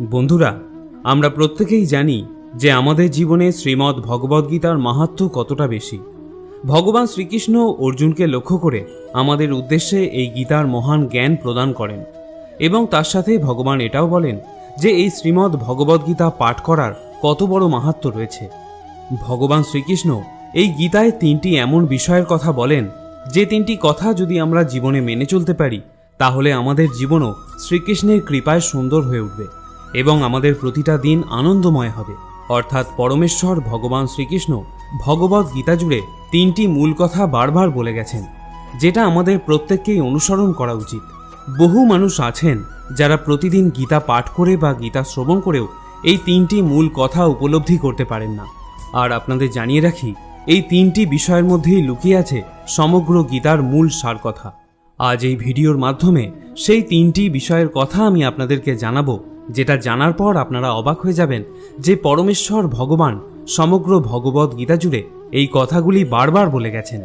বন্ধুরা, আমরা প্রত্যেকেই জানি যে আমাদের জীবনে শ্রীমদ্ ভগবদ্গীতার মাহাত্ম্য কতটা বেশি। ভগবান শ্রীকৃষ্ণ অর্জুনকে লক্ষ্য করে আমাদের উদ্দেশ্যে এই গীতার মহান জ্ঞান প্রদান করেন এবং তার সাথে ভগবান এটাও বলেন যে এই শ্রীমদ্ ভগবদ্গীতা পাঠ করার কত বড় মাহাত্ম্য রয়েছে। ভগবান শ্রীকৃষ্ণ এই গীতায় তিনটি এমন বিষয়ের কথা বলেন যে তিনটি কথা যদি আমরা জীবনে মেনে চলতে পারি, তাহলে আমাদের জীবনও শ্রীকৃষ্ণের কৃপায় সুন্দর হয়ে উঠবে। এবং আমাদের প্রতিটা দিন আনন্দময় হবে। অর্থাৎ পরমেশ্বর ভগবান শ্রীকৃষ্ণ ভগবত গীতা জুড়ে তিনটি মূল কথা বারবার বলে গেছেন, যেটা আমাদের প্রত্যেককেই অনুসরণ করা উচিত। বহু মানুষ আছেন যারা প্রতিদিন গীতা পাঠ করে বা গীতা শ্রবণ করেও এই তিনটি মূল কথা উপলব্ধি করতে পারেন না। আর আপনাদের জানিয়ে রাখি, এই তিনটি বিষয়ের মধ্যেই লুকিয়ে আছে সমগ্র গীতার মূল সার কথা। আজ এই ভিডিওর মাধ্যমে সেই তিনটি বিষয়ের কথা আমি আপনাদেরকে জানাব যেটা জানার পর আপনারা অবাক হয়ে যাবেন যে পরমেশ্বর ভগবান সমগ্র ভগবত গীতা জুড়ে এই কথাগুলি বারবার বলে গেছেন।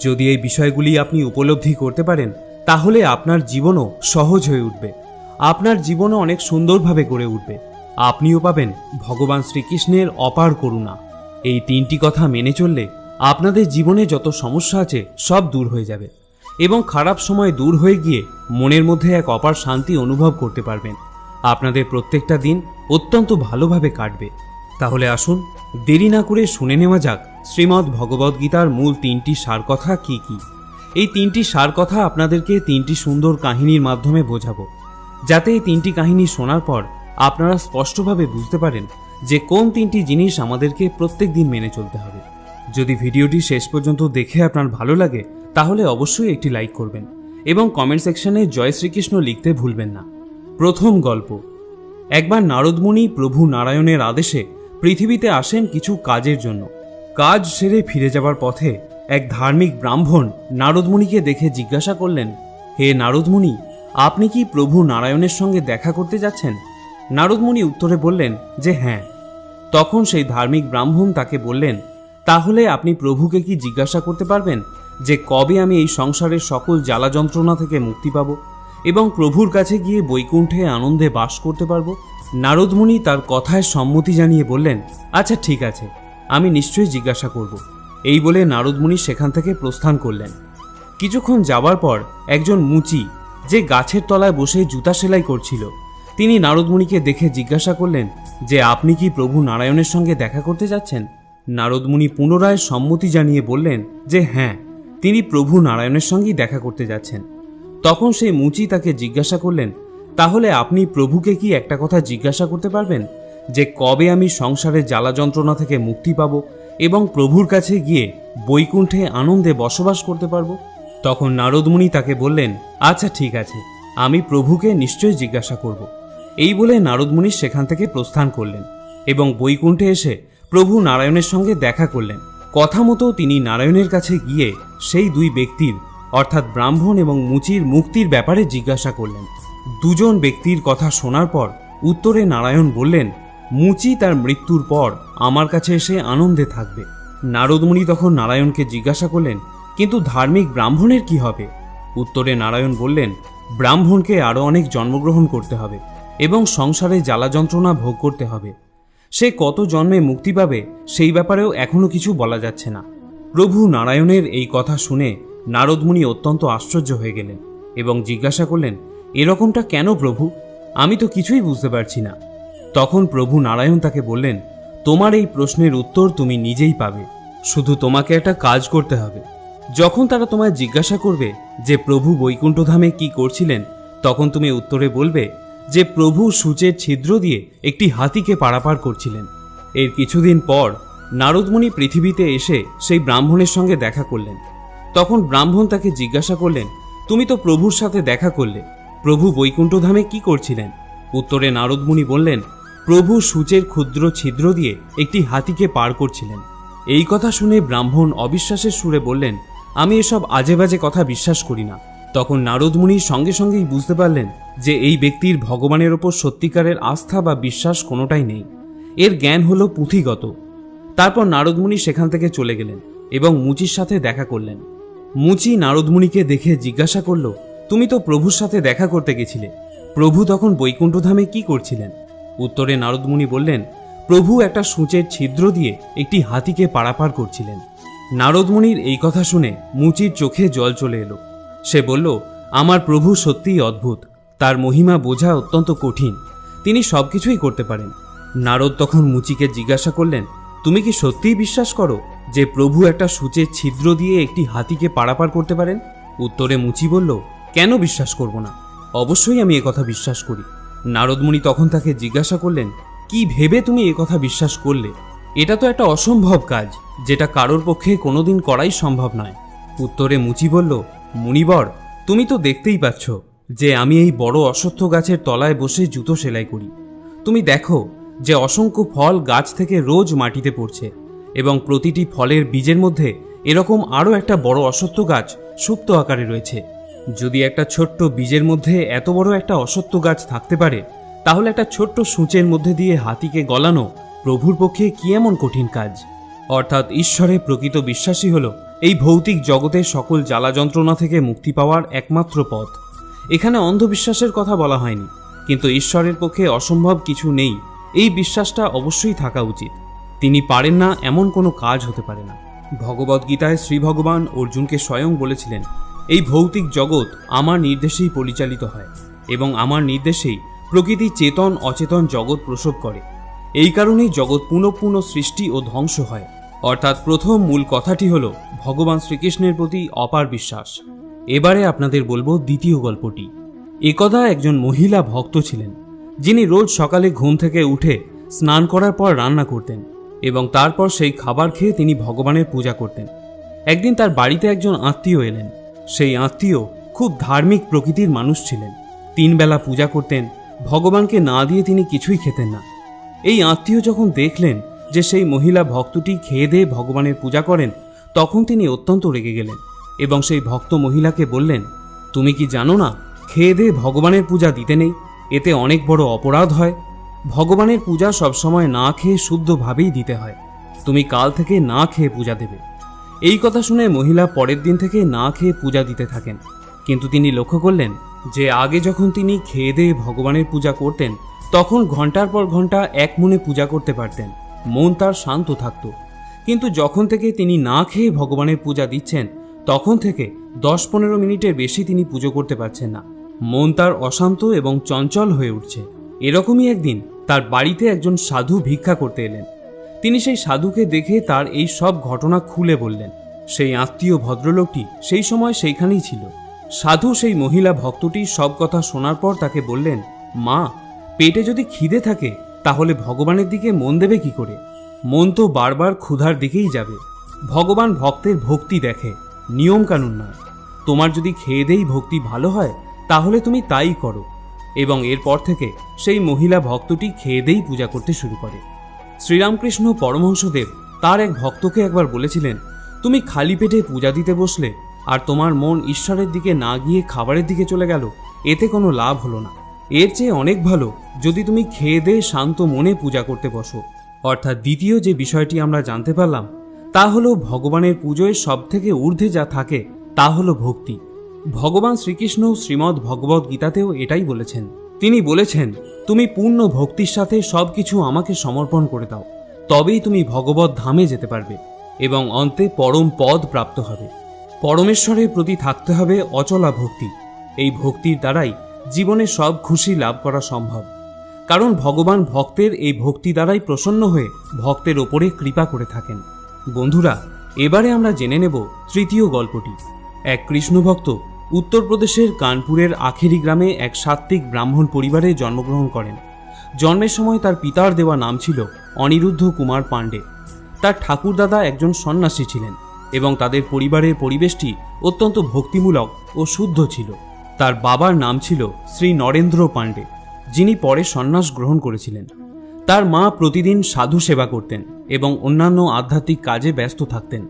যদি এই বিষয়গুলি আপনি উপলব্ধি করতে পারেন, তাহলে আপনার জীবনও সহজ হয়ে উঠবে। আপনার জীবনও অনেক সুন্দরভাবে গড়ে উঠবে। আপনিও পাবেন ভগবান শ্রীকৃষ্ণের অপার করুণা। এই তিনটি কথা মেনে চললে আপনাদের জীবনে যত সমস্যা আছে সব দূর হয়ে যাবে এবং খারাপ সময় দূর হয়ে গিয়ে মনের মধ্যে এক অপার শান্তি অনুভব করতে পারবেন। আপনাদের প্রত্যেকটা দিন অত্যন্ত ভালোভাবে কাটবে। তাহলে আসুন, দেরি না করে শুনে নেওয়া যাক শ্রীমদ্ ভগবদ্গীতার মূল তিনটি সার কথা কি কি। এই তিনটি সার কথা আপনাদেরকে তিনটি সুন্দর কাহিনীর মাধ্যমে বোঝাবো। যাতে এই তিনটি কাহিনী শোনার পর আপনারা স্পষ্টভাবে বুঝতে পারেন যে কোন তিনটি জিনিস আমাদেরকে প্রত্যেক দিন মেনে চলতে হবে। যদি ভিডিওটি শেষ পর্যন্ত দেখে আপনার ভালো লাগে, তাহলে অবশ্যই একটি লাইক করবেন এবং কমেন্ট সেকশনে জয় শ্রীকৃষ্ণ লিখতে ভুলবেন না। প্রথম গল্প। একবার নারদমুনি প্রভু নারায়ণের আদেশে পৃথিবীতে আসেন কিছু কাজের জন্য। কাজ সেরে ফিরে যাবার পথে এক ধার্মিক ব্রাহ্মণ নারদমুনিকে দেখে জিজ্ঞাসা করলেন, হে নারদমুনি আপনি কি প্রভু নারায়ণের সঙ্গে দেখা করতে যাচ্ছেন? নারদমুনি উত্তরে বললেন, যে হ্যাঁ। তখন সেই ধার্মিক ব্রাহ্মণ তাকে বললেন, তাহলে আপনি প্রভুকে কি জিজ্ঞাসা করতে পারবেন যে কবে আমি এই সংসারের সকল জ্বালা যন্ত্রণা থেকে মুক্তি পাব? এবং প্রভুর কাছে গিয়ে বৈকুণ্ঠে আনন্দে বাস করতে পারব। নারদমুনি তার কথায় সম্মতি জানিয়ে বললেন আচ্ছা ঠিক আছে, আমি নিশ্চয়ই জিজ্ঞাসা করব। এই বলে নারদমুনি সেখান থেকে প্রস্থান করলেন। কিছুক্ষণ যাবার পর একজন মুচি, যে গাছের তলায় বসে জুতা সেলাই করছিল, তিনি নারদমুনিকে দেখে জিজ্ঞাসা করলেন, যে আপনি কি প্রভু নারায়ণের সঙ্গে দেখা করতে যাচ্ছেন? নারদমুনি পুনরায় সম্মতি জানিয়ে বললেন, যে হ্যাঁ তিনি প্রভু নারায়ণের সঙ্গেই দেখা করতে যাচ্ছেন। তখন সেই মুচি তাকে জিজ্ঞাসা করলেন, তাহলে আপনি প্রভুকে কি একটা কথা জিজ্ঞাসা করতে পারবেন? যে কবে আমি সংসারের জ্বালা যন্ত্রণা থেকে মুক্তি পাব এবং প্রভুর কাছে গিয়ে বৈকুণ্ঠে আনন্দে বসবাস করতে পারব? তখন নারদমুনি তাকে বললেন আচ্ছা ঠিক আছে, আমি প্রভুকে নিশ্চয়ই জিজ্ঞাসা করব। এই বলে নারদমুনি সেখান থেকে প্রস্থান করলেন এবং বৈকুণ্ঠে এসে প্রভু নারায়ণের সঙ্গে দেখা করলেন। কথা মতো তিনি নারায়ণের কাছে গিয়ে সেই দুই ব্যক্তির অর্থাৎ ব্রাহ্মণ এবং মুচির মুক্তির ব্যাপারে জিজ্ঞাসা করলেন। দুজন ব্যক্তির কথা শোনার পর উত্তরে নারায়ণ বললেন, মুচি তার মৃত্যুর পর আমার কাছে এসে আনন্দে থাকবে। নারদমুনি তখন নারায়ণকে জিজ্ঞাসা করলেন, কিন্তু ধার্মিক ব্রাহ্মণের কি হবে? উত্তরে নারায়ণ বললেন, ব্রাহ্মণকে আরও অনেক জন্মগ্রহণ করতে হবে এবং সংসারে জ্বালা যন্ত্রণা ভোগ করতে হবে। সে কত জন্মে মুক্তি পাবে সেই ব্যাপারেও এখনও কিছু বলা যাচ্ছে না। প্রভু নারায়ণের এই কথা শুনে নারদমুনি অত্যন্ত আশ্চর্য হয়ে গেলেন এবং জিজ্ঞাসা করলেন, এরকমটা কেন প্রভু? আমি তো কিছুই বুঝতে পারছি না। তখন প্রভু নারায়ণ তাকে বললেন, তোমার এই প্রশ্নের উত্তর তুমি নিজেই পাবে। শুধু তোমাকে একটা কাজ করতে হবে। যখন তারা তোমায় জিজ্ঞাসা করবে যে প্রভু বৈকুণ্ঠধামে কি করছিলেন, তখন তুমি উত্তরে বলবে যে প্রভু সূচের ছিদ্র দিয়ে একটি হাতিকে পারাপার করছিলেন। এর কিছুদিন পর নারদমুনি পৃথিবীতে এসে সেই ব্রাহ্মণের সঙ্গে দেখা করলেন। তখন ব্রাহ্মণ তাকে জিজ্ঞাসা করলেন, তুমি তো প্রভুর সাথে দেখা করলে। প্রভু বৈকুণ্ঠধামে কি করছিলেন? উত্তরে নারদমুনি বললেন, প্রভু সূচের ক্ষুদ্র ছিদ্র দিয়ে একটি হাতিকে পার করছিলেন। এই কথা শুনে ব্রাহ্মণ অবিশ্বাসের সুরে বললেন, আমি এসব আজে বাজে কথা বিশ্বাস করি না। তখন নারদমুনি সঙ্গে সঙ্গেই বুঝতে পারলেন যে এই ব্যক্তির ভগবানের ওপর সত্যিকারের আস্থা বা বিশ্বাস কোনোটাই নেই। এর জ্ঞান হলো পুঁথিগত। তারপর নারদমুনি সেখান থেকে চলে গেলেন এবং মুচির সাথে দেখা করলেন। মুচি নারদমুনিকে দেখে জিজ্ঞাসা করল, তুমি তো প্রভুর সাথে দেখা করতে গেছিলে। প্রভু তখন বৈকুণ্ঠধামে কি করছিলেন? উত্তরে নারদমুনি বললেন, প্রভু একটা সূচের ছিদ্র দিয়ে একটি হাতিকে পারাপার করছিলেন। নারদমুনির এই কথা শুনে মুচির চোখে জল চলে এলো। সে বলল, আমার প্রভু সত্যিই অদ্ভুত। তার মহিমা বোঝা অত্যন্ত কঠিন। তিনি সবকিছুই করতে পারেন। নারদ তখন মুচিকে জিজ্ঞাসা করলেন, তুমি কি সত্যিই বিশ্বাস করো? যে প্রভু একটা সূচের ছিদ্র দিয়ে একটি হাতিকে পারাপার করতে পারেন? উত্তরে মুচি বলল, কেন বিশ্বাস করব না? অবশ্যই আমি কথা বিশ্বাস করি। নারদমণি তখন তাকে জিজ্ঞাসা করলেন, কি ভেবে তুমি কথা বিশ্বাস করলে? এটা তো একটা অসম্ভব কাজ, যেটা কারোর পক্ষে কোনোদিন করাই সম্ভব নয়। উত্তরে মুচি বলল, মুনিবর, তুমি তো দেখতেই পাচ্ছ যে আমি এই বড় অশ্বত্থ গাছের তলায় বসে জুতো সেলাই করি। তুমি দেখো যে অসংখ্য ফল গাছ থেকে রোজ মাটিতে পড়ছে। এবং প্রতিটি ফলের বীজের মধ্যে এরকম আরও একটা বড় অসত্য গাছ সুপ্ত আকারে রয়েছে। যদি একটা ছোট্ট বীজের মধ্যে এত বড় একটা অসত্য গাছ থাকতে পারে, তাহলে একটা ছোট্ট সূচের মধ্যে দিয়ে হাতিকে গলানো প্রভুর পক্ষে কি এমন কঠিন কাজ? অর্থাৎ ঈশ্বরে প্রকৃত বিশ্বাসী হল এই ভৌতিক জগতের সকল জ্বালা যন্ত্রণা থেকে মুক্তি পাওয়ার একমাত্র পথ। এখানে অন্ধবিশ্বাসের কথা বলা হয়নি, কিন্তু ঈশ্বরের পক্ষে অসম্ভব কিছু নেই। এই বিশ্বাসটা অবশ্যই থাকা উচিত। তিনি পারেন না, এমন কোনো কাজ হতে পারে না। ভগবদ্গীতায় শ্রী ভগবান অর্জুনকে স্বয়ং বলেছিলেন, এই ভৌতিক জগৎ আমার নির্দেশেই পরিচালিত হয় এবং আমার নির্দেশেই প্রকৃতি চেতন, অচেতন জগৎ প্রসব করে। এই কারণেই জগৎ পুনঃ পুনঃ সৃষ্টি ও ধ্বংস হয়। অর্থাৎ প্রথম মূল কথাটি হল, ভগবান শ্রীকৃষ্ণের প্রতি অপার বিশ্বাস। এবারে আপনাদের বলব দ্বিতীয় গল্পটি। একদা একজন মহিলা ভক্ত ছিলেন, যিনি রোজ সকালে ঘুম থেকে উঠে স্নান করার পর রান্না করতেন। এবং তারপর সেই খাবার খেয়ে তিনি ভগবানের পূজা করতেন। একদিন তার বাড়িতে একজন আত্মীয় এলেন। সেই আত্মীয় খুব ধার্মিক প্রকৃতির মানুষ ছিলেন। তিন বেলা পূজা করতেন, ভগবানকে না দিয়ে তিনি কিছুই খেতেন না। এই আত্মীয় যখন দেখলেন যে সেই মহিলা ভক্তটি খেয়ে দিয়ে ভগবানের পূজা করেন, তখন তিনি অত্যন্ত রেগে গেলেন এবং সেই ভক্ত মহিলাকে বললেন, তুমি কি জানো না, খেয়ে দিয়ে ভগবানের পূজা দিতে নেই, এতে অনেক বড় অপরাধ হয়। ভগবানের পূজা সবসময় না খেয়ে শুদ্ধভাবেই দিতে হয়। তুমি কাল থেকে না খেয়ে পূজা দেবে। এই কথা শুনে মহিলা পরের দিন থেকে না খেয়ে পূজা দিতে থাকেন। কিন্তু তিনি লক্ষ্য করলেন যে আগে যখন তিনি খেয়ে দিয়ে ভগবানের পূজা করতেন, তখন ঘণ্টার পর ঘণ্টা এক মনে পূজা করতে পারতেন। মন তার শান্ত থাকত। কিন্তু যখন থেকে তিনি না খেয়ে ভগবানের পূজা দিচ্ছেন, তখন থেকে দশ পনেরো মিনিটের বেশি তিনি পুজো করতে পারছেন না। মন তার অশান্ত এবং চঞ্চল হয়ে উঠছে। এরকমই একদিন তার বাড়িতে একজন সাধু ভিক্ষা করতে এলেন। তিনি সেই সাধুকে দেখে তার এই সব ঘটনা খুলে বললেন। সেই আত্মীয় ভদ্রলোকটি সেই সময় সেইখানেই ছিল। সাধু সেই মহিলা ভক্তটি সব কথা শোনার পর তাকে বললেন, মা, পেটে যদি খিদে থাকে, তাহলে ভগবানের দিকে মন দেবে কি করে? মন তো বারবার ক্ষুধার দিকেই যাবে। ভগবান ভক্তের ভক্তি দেখে নিয়ম কানুন নয়। তোমার যদি খেয়ে দেই ভক্তি ভালো হয়, তাহলে তুমি তাই করো। এবং এরপর থেকে সেই মহিলা ভক্তটি খেয়ে দেই পূজা করতে শুরু করে। শ্রীরামকৃষ্ণ পরমহংসদেব তার এক ভক্তকে একবার বলেছিলেন, তুমি খালি পেটে পূজা দিতে বসলে আর তোমার মন ঈশ্বরের দিকে না গিয়ে খাবারের দিকে চলে গেল, এতে কোনো লাভ হলো না। এর চেয়ে অনেক ভালো যদি তুমি খেয়ে দিয়ে শান্ত মনে পূজা করতে বসো। অর্থাৎ দ্বিতীয় যে বিষয়টি আমরা জানতে পারলাম, তা হলো ভগবানের পুজোয় সব থেকে ঊর্ধ্বে যা থাকে তা হলো ভক্তি। ভগবান শ্রীকৃষ্ণ শ্রীমদ্ ভগবত গীতাতেও এটাই বলেছেন। তিনি বলেছেন, তুমি পূর্ণ ভক্তির সাথে সব কিছু আমাকে সমর্পণ করে দাও, তবেই তুমি ভগবত ধামে যেতে পারবে এবং অন্তে পরম পদ প্রাপ্ত হবে। পরমেশ্বরের প্রতি থাকতে হবে অচলা ভক্তি। এই ভক্তির দ্বারাই জীবনে সব খুশি লাভ করা সম্ভব। কারণ ভগবান ভক্তের এই ভক্তি দ্বারাই প্রসন্ন হয়ে ভক্তের ওপরে কৃপা করে থাকেন। বন্ধুরা, এবারে আমরা জেনে নেব তৃতীয় গল্পটি। এক কৃষ্ণভক্ত উত্তরপ্রদেশের কানপুরের আখেরি গ্রামে এক সাত্ত্বিক ব্রাহ্মণ পরিবারে জন্মগ্রহণ করেন। জন্মের সময় তার পিতার দেওয়া নাম ছিল অনিরুদ্ধ কুমার পাণ্ডে। তার ঠাকুরদাদা একজন সন্ন্যাসী ছিলেন এবং তাদের পরিবারের পরিবেশটি অত্যন্ত ভক্তিমূলক ও শুদ্ধ ছিল। তার বাবার নাম ছিল শ্রী নরেন্দ্র পাণ্ডে, যিনি পরে সন্ন্যাস গ্রহণ করেছিলেন। তার মা প্রতিদিন সাধু সেবা করতেন এবং অন্যান্য আধ্যাত্মিক কাজে ব্যস্ত থাকতেন।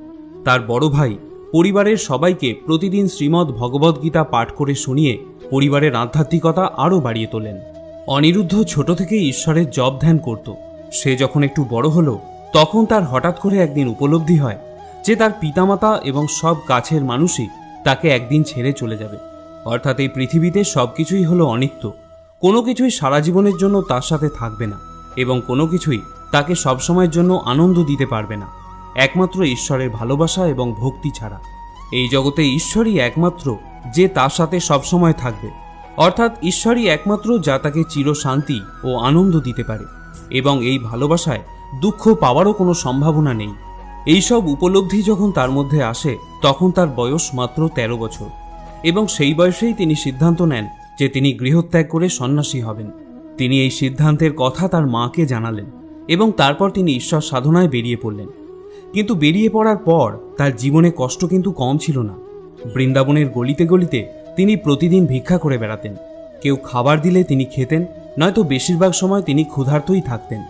তার বড় ভাই পরিবারের সবাইকে প্রতিদিন শ্রীমদ্ ভগবদ্গীতা পাঠ করে শুনিয়ে পরিবারের আধ্যাত্মিকতা আরও বাড়িয়ে তোলেন। অনিরুদ্ধ ছোট থেকেই ঈশ্বরের জব ধ্যান করত। সে যখন একটু বড় হলো, তখন তার হঠাৎ করে একদিন উপলব্ধি হয় যে তার পিতামাতা এবং সব কাছের মানুষই তাকে একদিন ছেড়ে চলে যাবে। অর্থাৎ এই পৃথিবীতে সব কিছুই হলো অনিত্য। কোনো কিছুই সারা জীবনের জন্য তার সাথে থাকবে না এবং কোনো কিছুই তাকে সবসময়ের জন্য আনন্দ দিতে পারবে না। একমাত্র ঈশ্বরের ভালোবাসা এবং ভক্তি ছাড়া। এই জগতে ঈশ্বরই একমাত্র, যে তার সাথে সবসময় থাকবে। অর্থাৎ ঈশ্বরই একমাত্র যা তাকে চিরশান্তি ও আনন্দ দিতে পারে। এবং এই ভালোবাসায় দুঃখ পাওয়ারও কোনো সম্ভাবনা নেই। এইসব উপলব্ধি যখন তার মধ্যে আসে, তখন তার বয়স মাত্র ১৩ বছর। এবং সেই বয়সেই তিনি সিদ্ধান্ত নেন যে তিনি গৃহত্যাগ করে সন্ন্যাসী হবেন। তিনি এই সিদ্ধান্তের কথা তার মাকে জানালেন এবং তারপর তিনি ঈশ্বর সাধনায় বেরিয়ে পড়লেন। কিন্তু বেরিয়ে পড়ার পর তার জীবনে কষ্ট কিন্তু কম ছিল না। বৃন্দাবনের গলিতে গলিতে তিনি প্রতিদিন ভিক্ষা করে বেড়াতেন। কেউ খাবার দিলে তিনি খেতেন, নয়তো বেশিরভাগ সময় তিনি ক্ষুধার্তই থাকতেন।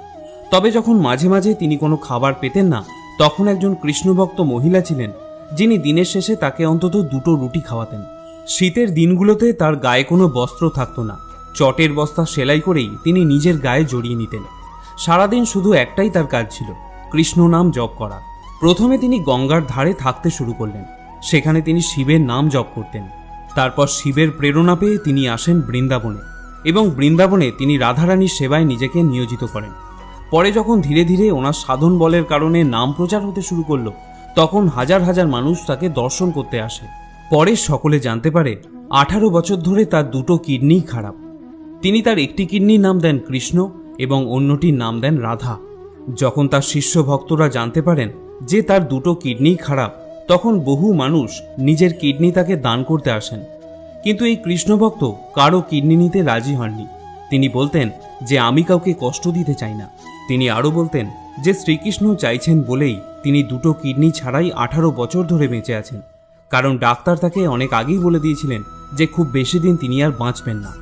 তবে যখন মাঝে মাঝে তিনি কোনো খাবার পেতেন না, তখন একজন কৃষ্ণভক্ত মহিলা ছিলেন, যিনি দিনের শেষে তাকে অন্তত দুটো রুটি খাওয়াতেন। শীতের দিনগুলোতে তার গায়ে কোনো বস্ত্র থাকতো না। চটের বস্তা সেলাই করেই তিনি নিজের গায়ে জড়িয়ে নিতেন। সারাদিন শুধু একটাই তার কাজ ছিল কৃষ্ণ নাম জপ করা। প্রথমে তিনি গঙ্গার ধারে থাকতে শুরু করলেন। সেখানে তিনি শিবের নাম জপ করতেন। তারপর শিবের প্রেরণা পেয়ে তিনি আসেন বৃন্দাবনে এবং বৃন্দাবনে তিনি রাধারানীর সেবায় নিজেকে নিয়োজিত করেন। পরে যখন ধীরে ধীরে ওনার সাধন বলের কারণে নাম প্রচার হতে শুরু করল, তখন হাজার হাজার মানুষ তাকে দর্শন করতে আসে। পরে সকলে জানতে পারে, আঠারো বছর ধরে তার দুটো কিডনিই খারাপ। তিনি তার একটি কিডনির নাম দেন কৃষ্ণ এবং অন্যটির নাম দেন রাধা। যখন তার শিষ্য ভক্তরা জানতে পারেন যে তার দুটো কিডনি খারাপ, তখন বহু মানুষ নিজের কিডনি তাকে দান করতে আসেন। কিন্তু এই কৃষ্ণভক্ত কারও কিডনি নিতে রাজি হননি। তিনি বলতেন যে, আমি কাউকে কষ্ট দিতে চাই না। তিনি আরও বলতেন যে, শ্রীকৃষ্ণ চাইছেন বলেই তিনি দুটো কিডনি ছাড়াই আঠারো বছর ধরে বেঁচে আছেন। কারণ ডাক্তার তাকে অনেক আগেই বলে দিয়েছিলেন যে, খুব বেশি দিন তিনি আর বাঁচবেন না।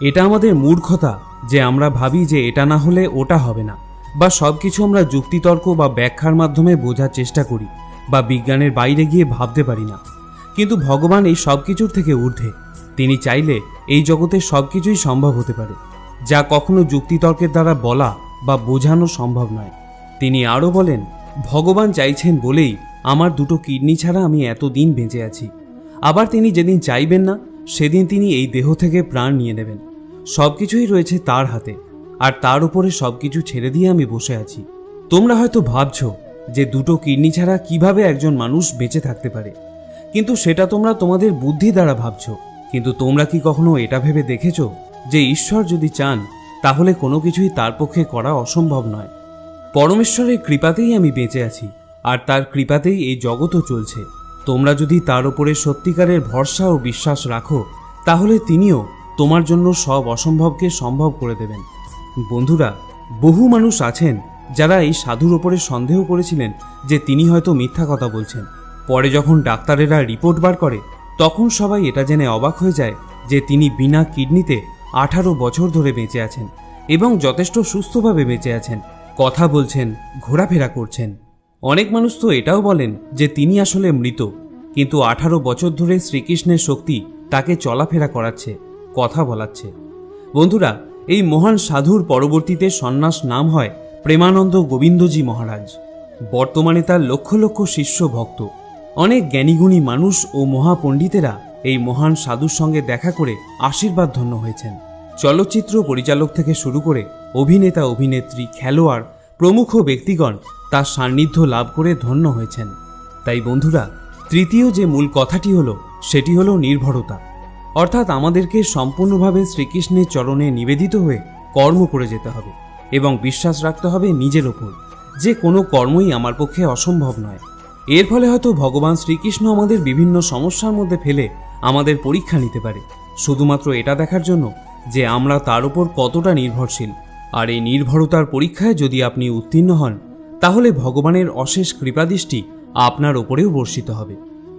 এটা আমাদের মূর্খতা যে, আমরা ভাবি যে, এটা না হলে ওটা হবে না। বা সব কিছু আমরা যুক্তিতর্ক বা ব্যাখ্যার মাধ্যমে বোঝার চেষ্টা করি বা বিজ্ঞানের বাইরে গিয়ে ভাবতে পারি না। কিন্তু ভগবান এই সব কিছুর থেকে ঊর্ধ্বে। তিনি চাইলে এই জগতে সব কিছুই সম্ভব হতে পারে, যা কখনো যুক্তিতর্কের দ্বারা বলা বা বোঝানো সম্ভব নয়। তিনি আরও বলেন, ভগবান চাইছেন বলেই আমার দুটো কিডনি ছাড়া আমি এতদিন বেঁচে আছি। আবার তিনি যেদিন চাইবেন না, সেদিন তিনি এই দেহ থেকে প্রাণ নিয়ে নেবেন। সব কিছুই রয়েছে তার হাতে। আর তার উপরে সব কিছু ছেড়ে দিয়ে আমি বসে আছি। তোমরা হয়তো ভাবছ যে দুটো কিডনি ছাড়া কীভাবে একজন মানুষ বেঁচে থাকতে পারে। কিন্তু সেটা তোমরা তোমাদের বুদ্ধি দ্বারা ভাবছ। কিন্তু তোমরা কি কখনো এটা ভেবে দেখেছ যে ঈশ্বর যদি চান, তাহলে কোনো কিছুই তার পক্ষে করা অসম্ভব নয়। পরমেশ্বরের কৃপাতেই আমি বেঁচে আছি, আর তার কৃপাতেই এই জগৎও চলছে। তোমরা যদি তার উপরে সত্যিকারের ভরসা ও বিশ্বাস রাখো, তাহলে তিনিও তোমার জন্য সব অসম্ভবকে সম্ভব করে দেবেন। বন্ধুরা, বহু মানুষ আছেন যারা এই সাধুর ওপরে সন্দেহ করেছিলেন যে তিনি হয়তো মিথ্যা কথা বলছেন। পরে যখন ডাক্তারেরা রিপোর্ট বার করে, তখন সবাই এটা জেনে অবাক হয়ে যায় যে তিনি বিনা কিডনিতে আঠারো বছর ধরে বেঁচে আছেন এবং যথেষ্ট সুস্থভাবে বেঁচে আছেন, কথা বলছেন, ঘোরাফেরা করছেন। অনেক মানুষ তো এটাও বলেন যে তিনি আসলে মৃত, কিন্তু আঠারো বছর ধরে শ্রীকৃষ্ণের শক্তি তাকে চলাফেরা করাচ্ছে, কথা বলাচ্ছে। বন্ধুরা এই মহান সাধুর পরবর্তীতে সন্ন্যাস নাম হয় প্রেমানন্দ গোবিন্দজি মহারাজ। বর্তমানে তার লক্ষ লক্ষ শিষ্য ভক্ত। অনেক জ্ঞানীগুণী মানুষ ও মহাপণ্ডিতেরা এই মহান সাধুর সঙ্গে দেখা করে আশীর্বাদ ধন্য হয়েছেন। চলচ্চিত্র পরিচালক থেকে শুরু করে অভিনেতা, অভিনেত্রী, খেলোয়াড়, প্রমুখ ব্যক্তিগণ তার সান্নিধ্য লাভ করে ধন্য হয়েছেন। তাই বন্ধুরা, তৃতীয় যে মূল কথাটি হলো, সেটি হলো নির্ভরতা। অর্থাৎ আমাদেরকে সম্পূর্ণভাবে শ্রীকৃষ্ণের চরণে নিবেদিত হয়ে কর্ম করে যেতে হবে এবং বিশ্বাস রাখতে হবে নিজের ওপর যে কোনো কর্মই আমার পক্ষে অসম্ভব নয়। এর ফলে হয়তো ভগবান শ্রীকৃষ্ণ আমাদের বিভিন্ন সমস্যার মধ্যে ফেলে আমাদের পরীক্ষা নিতে পারে। শুধুমাত্র এটা দেখার জন্য যে আমরা তার উপর কতটা নির্ভরশীল। আর এই নির্ভরতার পরীক্ষায় যদি আপনি উত্তীর্ণ হন, তাহলে ভগবানের অশেষ কৃপাদৃষ্টি আপনার ওপরেও বর্ষিত হবে।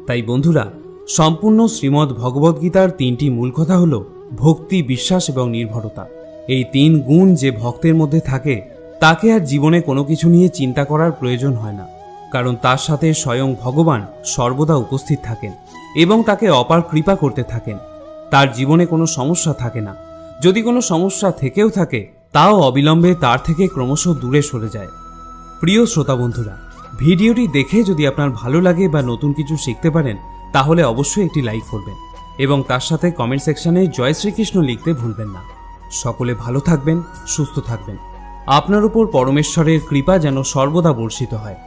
তাই বন্ধুরা সম্পূর্ণ শ্রীমদ্ ভগবদ্গীতার তিনটি মূল কথা হল ভক্তি, বিশ্বাস এবং নির্ভরতা। এই তিন গুণ যে ভক্তের মধ্যে থাকে, তাকে আর জীবনে কোনো কিছু নিয়ে চিন্তা করার প্রয়োজন হয় না, কারণ তার সাথে স্বয়ং ভগবান সর্বদা উপস্থিত থাকেন এবং তাকে অপার কৃপা করতে থাকেন। তার জীবনে কোনো সমস্যা থাকে না। যদি কোনো সমস্যা থেকেও থাকে, তাও অবিলম্বে তার থেকে ক্রমশ দূরে সরে যায়। প্রিয় শ্রোতা বন্ধুরা, ভিডিওটি দেখে যদি আপনার ভালো লাগে বা নতুন কিছু শিখতে পারেন তাহলে অবশ্যই একটি লাইক করবেন এবং তার সাথে কমেন্ট সেকশনে জয় শ্রীকৃষ্ণ লিখতে ভুলবেন না। সকলে ভালো থাকবেন, সুস্থ থাকবেন। আপনার উপর পরমেশ্বরের কৃপা যেন সর্বদা বর্ষিত হয়।